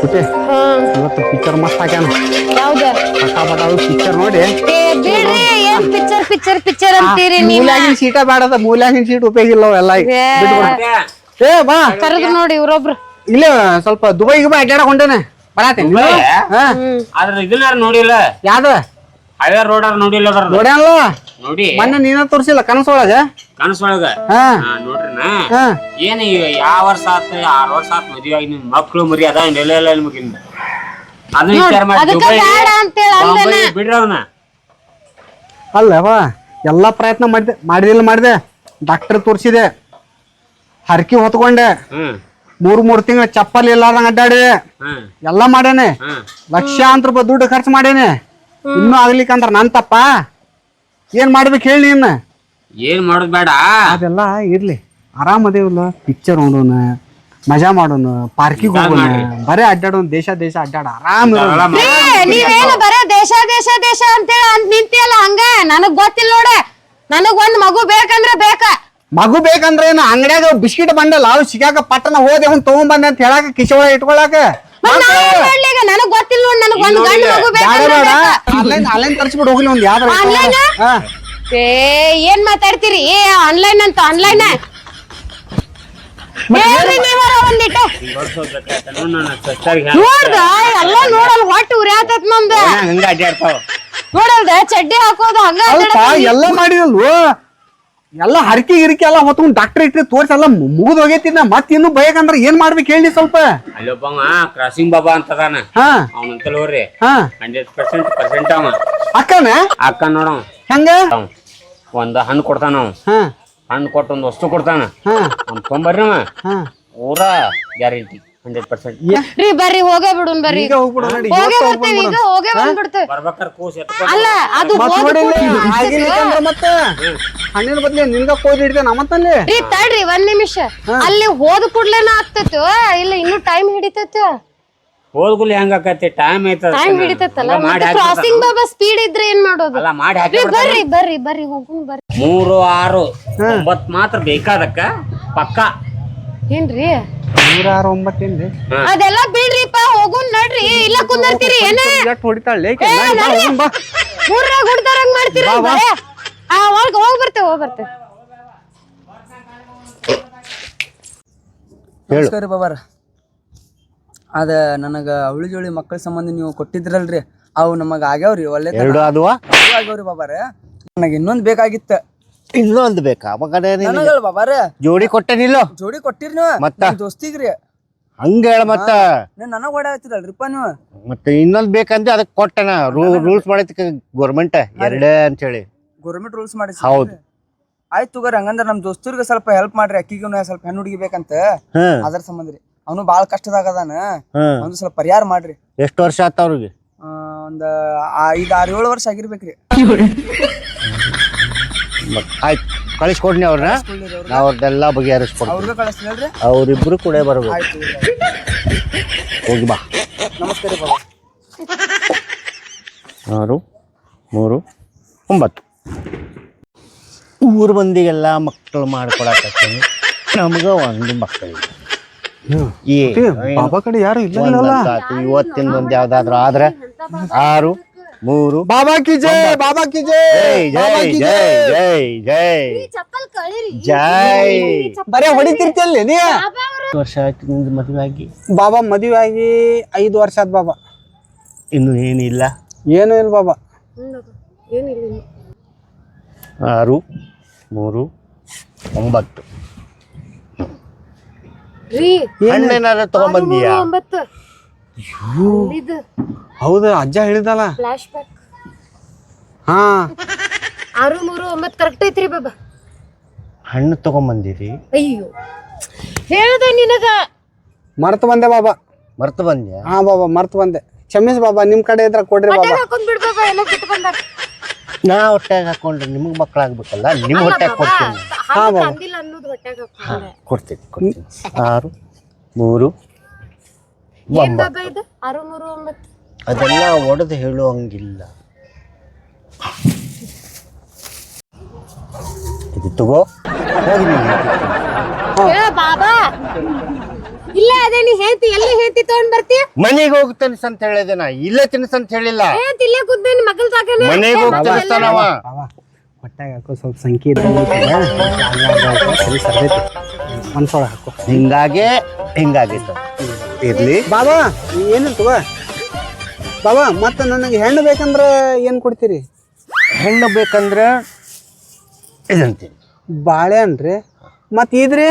ಪುಟ್ಟಿ ಇವತ್ತು ಪಿಕ್ಚರ್ ಮಸ್ತ್ ಹಾಕ್ಯಾನ. ಯಾವ್ದ? ಪಟಾಪಟ ಪಿಕ್ಚರ್ ನೋಡಿ. ಏ ಬಿಡ್ರಿ ಏನ್ ಪಿಕ್ಚರ್ ಪಿಕ್ಚರ್ ಪಿಕ್ಚರ್ ಅಂತೀರಿ ನೀವ್? ಮೂಲ್ಯಾಗಿನ ಸೀಟ ಬೇಡದ ಮೂಲ್ಯಾಗಿನ ಸೀಟ್ ಉಪಯೋಗ ಇಲ್ಲ ಅವೆಲ್ಲ ಏ. ಏ ಬಾ. ಕರೆದ್ರು ನೋಡಿ ಇವ್ರೊಬ್ರು. ಇಲ್ಲ ಸ್ವಲ್ಪ ದುಬೈ ಬಾ ಅಡ್ಡಾಡಕ್ ಹೊಂಟೇನೆ. ಬರಾತೇನಿ. ಆದ್ರ ಇದನ್ನಾರ ನೋಡಿಲ್ಲ. ಯಾವ್ದ? ಹೈವೇ ರೋಡ್ ನೋಡಿಲ್ಲ ನೋಡ್ಯಾನಲ್ಲ? ನೋಡಿ. ಮೊನ್ನೆ ನೀನ ತೋರ್ಸಿಲ್ಲ ಕನಸೊಳಗ ಕನಸೊಳಗ ಹಾ. ಹಾ ನೋಡ್ರಿನ ಹಾ. ಏನ್ ಯಾವ ವರ್ಷ ಆತ ಆರ್ ವರ್ಷ ಆತ್ ಮದ್ವೆ ಆಗಿ ನಿಮ್ ಮಕ್ಳು ಮರಿ ಅದ ಇಲ್ಲ ಇಲ್ಲ ನಿಮಗಿಂದ ಅದನ್ನ ವಿಚಾರ ಮಾಡಿ ಅದಕ್ಕ ದುಬೈ ಬೇಡ ಅಂತೇಳಿ ಅಂದನ ಬಾಂಬೈ ಬಿಡ್ರಿ ಅವನ್ನ ಅಲ್ಲವ ಎಲ್ಲಾ ಪ್ರಯತ್ನ ಮಾಡಿದೆ ಮಾಡಿದಿಲ್ಲ ಮಾಡಿದೆ. ಡಾಕ್ಟರ್ ತೋರಿಸಿದೆ. ಹರಕಿ ಹೊತ್ಕೊಂಡೆ. ಹ್ಮ್. ಮೂರ್ ಮೂರ್ ತಿಂಗಳ ಚಪ್ಪಲ್ ಇಲ್ಲಾರ್ದಂಗ ಅಡ್ಡಾಡಿ. ಹ್ಮ್. ಎಲ್ಲಾ ಮಾಡೇನೆ ಹ್ಮ್. ಲಕ್ಷಾಂತರ ರೂಪಾಯಿ ದುಡ್ಡು ಖರ್ಚು ಮಾಡೇನೆ ಇನ್ನೂ ಆಗ್ಲಿಕ್ಕಂದ್ರ ನನ್ ತಪ್ಪ? ಏನ್ ಮಾಡ್ಬೇಕು ಹೇಳಿ ನೀನ್ ಏನ್ ಮಾಡೋದ್ ಬೇಡ. ಅದೆಲ್ಲ ಇರ್ಲಿ. ಆರಾಮದೇವಲ್ಲ ಪಿಕ್ಚರ್ ನೋಡೋಣ ಮಜಾ ಮಾಡೋಣ ಪಾರ್ಕಿಗೆ ಹೋಗೋಣ. ಬರೇ ಅಡ್ಡಾಡೋಣ ದೇಶ ದೇಶ ಅಡ್ಡಾಡ. ಆರಾಮ್ ನೀವೇನು ಬರೇ ದೇಶ ದೇಶ ದೇಶ ಅಂತೇಳಿ ಅಂತ ನಿಂತಿಯಲ್ಲ ಹಂಗ? ನನಗ್ ಗೊತ್ತಿಲ್ಲ ನೋಡ. ನನಗ್ ಒಂದ್ ಮಗು ಬೇಕಂದ್ರೆ ಬೇಕ. ಮಗು ಬೇಕಂದ್ರೆ ಏನು ಅಂಗಡಿಯಾಗ ಬಿಸ್ಕಿಟ್ ಬಂಡಲ್ಲ ಅವು ಸಿಗಾಕ ಪಟ್ಟಣ ಹೋದೆ ಅವ್ನು ತಗೊಂಬಂದೆ ಅಂತ ಹೇಳಾಕ ಕಿಶೋಳ ಇಟ್ಕೊಳಕ? ನನಗ್ ಗೊತ್ತಿಲ್ಲ ನೋಡ್ ನನಗ್ ಒಂದ್ ಗಂಡ ಮಗು ಬೇಡ ಬೇಕಂದ್ರ ಬೇಡ. ಬೇಕ? ಆನ್ಲೈನ್ ಆನ್ಲೈನ್ ತರಿಸ್ಬಿಟ್ಟು ಹೋಗ್ಲಿ ಒಂದ್ ಯಾವ್ದಾರ Online? ಹಾ. ಏ ಏನ್ ಮಾತಾಡ್ತೀರಿ? ಏ ಆನ್ಲೈನ್ ಅಂತ ಆನ್ಲೈನ್ ನೋಡ್ದ? ಎಲ್ಲ ನೋಡಲ್ ಹೊಟ್ಟು ಉರಿಯಾತತ್ ನಮ್ದ. ಮನ್ಯಾಗ ಹಂಗ ಅಡ್ಡಾಡ್ತಾವ ನೋಡಲ್ದ? ಚಡ್ಡಿ ಹಾಕೋದು ಹಂಗ ಎಲ್ಲ ಮಾಡಿದಲ್ವ ಎಲ್ಲ ಹರಕಿ ಗಿರಿಕಿ ಎಲ್ಲ ಹೊತ್ಕೊಂಡು ಡಾಕ್ಟರ್ ಇಟ್ರಿ ತೋರಿಸ ಎಲ್ಲ ಮುಗಿದ ಹೋಗೈತಿ ನಾ ಮತ್ ಇನ್ನು ಬಯಕಂದ್ರ ಏನ್ ಮಾಡ್ಬೇಕು ಹೇಳಿ ಸ್ವಲ್ಪ. ಅಲ್ಲೊಬ್ಬ ಕ್ರಾಸಿಂಗ್ ಬಾಬಾ ಅಂತದಾನ ಹಾ. ಅವನಂತಲ್ ಹೋಗ್ರಿ ಹಾ. ಹಂಡ್ರೆಡ್ ಪರ್ಸೆಂಟ್ ಪರ್ಸೆಂಟ್ ಅವ. ಅಕ್ಕನ? ಅಕ್ಕ ನೋಡವ ಹೆಂಗ? ಒಂದ ಹಣ್ಣು ಕೊಡ್ತಾನ ಅವ ಹಾ. ಹಣ್ಣು ಕೊಟ್ಟು ಒಂದ್ ವಸ್ತು ಕೊಡ್ತಾನ. ಹಾ. ಅವ್ನ್ ತೊಂಬರ್ರಿ ಅವ. ಹಾ. ಊರ ಗ್ಯಾರಂಟಿ. Hundred percent. ರೀ ಬರ್ರಿ ಹೋಗೇ ಬಿಡುನ್ ಬರ್ರಿ. ಈಗ ಹೋಗ್ಬಿಡು ನೋಡಿ ಹೋಗೇ ಬರ್ತೇವೆ ಈಗ ಹೋಗೇ ಬಂದ್ಬಿಡ್ತೇವೆ. ಬರ್ಬೇಕಾರೆ ಕೂಸ್ ಎತ್ಕೊಂಡು ಅಲ್ಲ ಅದು. ಆಗಿರ್ಲಿಕ್ಕಂದ್ರ ಮತ್ತೆ ಹಣ್ಣಿನ ಬದ್ಲಿ ನಿನ್ಗ ಕೋದ್ ಹಿಡಿತೇನೆ ನಮ್ಮತ್ತಲ್ಲಿ ರೀ ತಡ್ರಿ ಒಂದ್ ನಿಮಿಷ. ಅಲ್ಲಿ ಹೋದ ಕೂಡ್ಲೇನ ಆಗ್ತೈತೋ ಇಲ್ಲ ಇನ್ನು ಟೈಮ್ ಹಿಡಿತೈತೋ. ಹೋದ್ಗುಲಿ ಹೆಂಗ ಆಕತಿ? ಟೈಮ್ ಐತದ ಟೈಮ್ ಹಿಡಿತೈತಲ್ಲ. ಕ್ರಾಸಿಂಗ್ ಬಾಬಾ ಸ್ಪೀಡ್ ಇದ್ರೆ ಏನ್ ಮಾಡೋದು? ಅಲ್ಲ ಮಾಡಿ ಹಾಕಿ ಬರ್ರಿ ಬರ್ರಿ ಬರ್ರಿ ಹೋಗುನ್ ಬರ್ರಿ. ಮೂರು ಆರು ಒಂಬತ್ ಮಾತ್ರ ಬೇಕಾದಕ್ಕ ಪಕ್ಕ. ಏನ್ರಿ? ನೂರ ಆರು ಒಂಬತ್ತೇನ್ರಿ ಅದೆಲ್ಲ ಬಿಡ್ರಿಪ್ಪ ಹೋಗುನ್ ನಡ್ರಿ. ಇಲ್ಲ ಕುಂದರ್ತೀರಿ ಏನ? ಎಷ್ಟ್ ಹೊಡಿತಾಳೆ ಮೂರ್ರಾಗ ಹುಡ್ದಾರಂಗ್ ಮಾಡ್ತೀರ ಆ ಒಳಗ್ ಹೋಗ್ ಬರ್ತೇವೆ ಹೋಗ್ ಬರ್ತೇವೆ. ನಮಸ್ಕಾರ ಬಾಬಾರ. ಅದ ನನಗ ಅವಳಿ ಜೋಳಿ ಮಕ್ಕಳ ಸಂಬಂಧ ನೀವು ಕೊಟ್ಟಿದ್ರಲ್ರಿ. ಅವು ನಮಗ ಆಗ್ಯಾವ್ರಿ ಒಳ್ಳೆ ಎರಡು ಅದುವ ಆಗ್ಯಾವ್ರಿ ಬಾಬಾರ. ನನಗ ಇನ್ನೊಂದ್ ಬೇಕಾಗಿತ್ತ. ಇನ್ನೊಂದು ಬೇಕಾ? ಮಗನೇ ನಿನಗೆ ನನಗಲ್ ಬಾಬಾರ ಜೋಡಿ ಕೊಟ್ಟೇನಿಲ್ಲ ಜೋಡಿ ಕೊಟ್ಟಿರಿ ನೀವು? ಮತ್ತ? ನಮ್ ದೋಸ್ತಿಗ್ರಿ. ಹಂಗ ಹೇಳ ಮತ್ತ? ನೀವ್ ನನಗ್ ಓಡಾಡ್ತಿರಲ್ರಿಪ್ಪ ನೀವು? ಮತ್ತೆ ಇನ್ನೊಂದ್ ಬೇಕಂದ್ರೆ ಅದಕ್ಕೆ ಕೊಟ್ಟಣ ರೂಲ್ಸ್ ಮಾಡೈತಿ ಗೌರ್ಮೆಂಟ್ ಎರಡೇ ಅಂತ ಹೇಳಿ ಗೌರ್ಮೆಂಟ್ ರೂಲ್ಸ್ ಮಾಡಿ ಹೌದು. ಆಯ್ತು ತಗೋರಿ ಹಂಗಂದ್ರ ನಮ್ ದೋಸ್ತರ್ಗ ಸ್ವಲ್ಪ ಹೆಲ್ಪ್ ಮಾಡ್ರಿ ಅಕ್ಕಿಗೂ ಸ್ವಲ್ಪ ಹೆಣ್ಣು ಹುಡುಗಿ ಬೇಕಂತ ಹ್ಮ್ ಅದ್ರ ಸಂಬಂಧ ರೀ. ಅವನು ಬಾಳ ಕಷ್ಟದಾಗ ಅದಾನ. ಹ್ಮ್ ಅವ್ನು ಸ್ವಲ್ಪ ಪರಿಹಾರ ಮಾಡ್ರಿ. ಎಷ್ಟು ವರ್ಷ ಆತ ಅವ್ರಿಗೆ? ಆ, ಒಂದ್ ಐದ್ ಆರ್ ಏಳು ವರ್ಷ ಆಗಿರ್ಬೇಕ್ರಿ. ಆಯ್ತು ಕಳಿಸ್ಕೊಡ್ನಿ ಅವ್ರನ್ನ ನಾವು ಅವ್ರದ್ದೆಲ್ಲ ಬಗೆಹರಿಸ್ಕೊಡ್ತೀವಿ. ಅವ್ರಿಬ್ರು ಕೂಡ ಬರಬೇಕು. ಹೋಗಿ ಬಾ. ನಮಸ್ಕಾರ ಆರು ಮೂರು ಒಂಬತ್ತು. ಊರು ಮಂದಿಗೆಲ್ಲ ಮಕ್ಕಳು ಮಾಡ್ಕೊಡಕತ್ತೀನಿ ನಮಗ ಒಂದು ಮಕ್ಕಳಿಗೆ ಏ ಬಾಬಾ ಕಡೆ ಯಾರು ಇಲ್ಲ ಇವತ್ತಿನ ಒಂದ್ ಯಾವ್ದಾದ್ರು ಆದ್ರೆ ಆರು ಮೂರು. ಬಾಬಾ ಕಿ ಜೈ ಬಾಬಾ ಕಿ ಜೈ ಜೈ ಜೈ ಜೈ ಜೈ. ಜೈ ಬರೇ ಹೊಡಿತಿರ್ತಿಯಲ್ಲಿ ನೀ? ವರ್ಷ ಆಯ್ತು ನಿಮ್ದು ಮದುವೆ ಆಗಿ ಬಾಬಾ ಮದುವೆ ಆಗಿ ಐದು ವರ್ಷ ಆದ ಬಾಬಾ. ಇನ್ನು ಏನಿಲ್ಲ. ಏನು ಇಲ್ಲ ಬಾಬಾ. ಆರು ಮೂರು ಒಂಬತ್ತು. ರೀ. ಹಣ್ಣೇನಾರ ಇದು. ಹೌದು ಅಜ್ಜ ಹೇಳಿದಲ್ಲ. ಫ್ಲಾಶ್ ಬ್ಯಾಕ್ ಹಾ. ಆರು ಮೂರು ಒಂಬತ್ತು ಕರೆಕ್ಟ್ ಐತ್ರಿ ಬಾಬಾ. ಹಣ್ಣು ತಗೊಂಬಂದಿರಿ. ಅಯ್ಯೋ. ಹೇಳ್ದೆ ನಿನಗ. ಮರ್ತು ಬಂದೆ ಬಾಬಾ. ಮರ್ತು ಬಂದೆ ಹಾ ಬಾಬಾ ಮರ್ತು ಬಂದೆ. ಕ್ಷಮಿಸ್ ಬಾಬಾ ನಿಮ್ಮ ಕಡೆ ಇದ್ರ ಕೊಡ್ರಿ ಬಾಬಾ. ಹಾಕೊಂಡ್ ಬಿಡ್ ಬಾಬಾ ಎಲ್ಲ ಬಿಟ್ಟು ಬಂದಾಗ. ನಾ ಹೊಟ್ಟೆಗೆ ಹಾಕೊಂಡ್ರೆ ನಿಮಗೆ ಮಕ್ಕಳಾಗ್ಬೇಕಲ್ಲ ನಿಮ್ಮ ಹೊಟ್ಟೆಗೆ ಕೊಡ್ತೀನಿ. ಹಾ ಬಾಬಾ. ಅನ್ನೋದು ಹೊಟ್ಯಾಗ ಹಾಕೊಂಡೆ. ಕೊಡ್ತೀನಿ ಕೊಡ್ತೀನಿ. ಆರು ಮೂರು ಏನ್ ಒಂಬತ್ತು. ಬಾಬಾ ಇದು? ಆರು ಮೂರು ಒಂಬತ್ತು ಅದೆಲ್ಲ ಒಡೆದು ಹೇಳುವಂಗಿಲ್ಲ. ಇದು ತಗೋ. ಹೋಗಿ ನೀನು ಏ ಬಾಬಾ ಇಲ್ಲ ಅದೇ ನೀ ಹೇಳ್ತಿ ಎಲ್ಲಿ ಹೇಳ್ತಿ ತಗೊಂಡ್ ಬರ್ತಿ? ಮನೆಗೆ ಹೋಗಿ ತಿನ್ಸ್ ಅಂತ ಹೇಳಿದೆ ನಾ ಇಲ್ಲೇ ತಿನ್ಸ್ ಅಂತ ಹೇಳಿಲ್ಲ ಹೇಳ್ತಿ ಇಲ್ಲೇ ಕೂತ್ಬೇನಿ ಮಗಲ್ ಸಾಕನೆ. ಮನೆಗೆ ಹೋಗಿ ತಿನ್ನಿಸ್ತಾನವ ಹೊಟ್ಟಾಗ ಹಾಕೋ ಸ್ವಲ್ಪ ಸಂಖ್ಯೆ ಮನ್ಸೊಳ ಹಾಕೋ. ಹಿಂಗಾಗೆ ಹಿಂಗಾಗಿತ್ತು ಇರ್ಲಿ. ಬಾಬಾ ಏನಿಲ್ಲ ತಗೋ. ಬಾಬಾ ಮತ್ತೆ ನನಗೆ ಹೆಣ್ಣು ಬೇಕಂದ್ರೆ ಏನು ಕೊಡ್ತೀರಿ? ಹೆಣ್ಣು ಬೇಕಂದ್ರೆ ಇದಂತೀನಿ ಬಾಳೆಹಣ್ಣು ರೀ ಮತ್ತೆ ಇದ್ರಿ?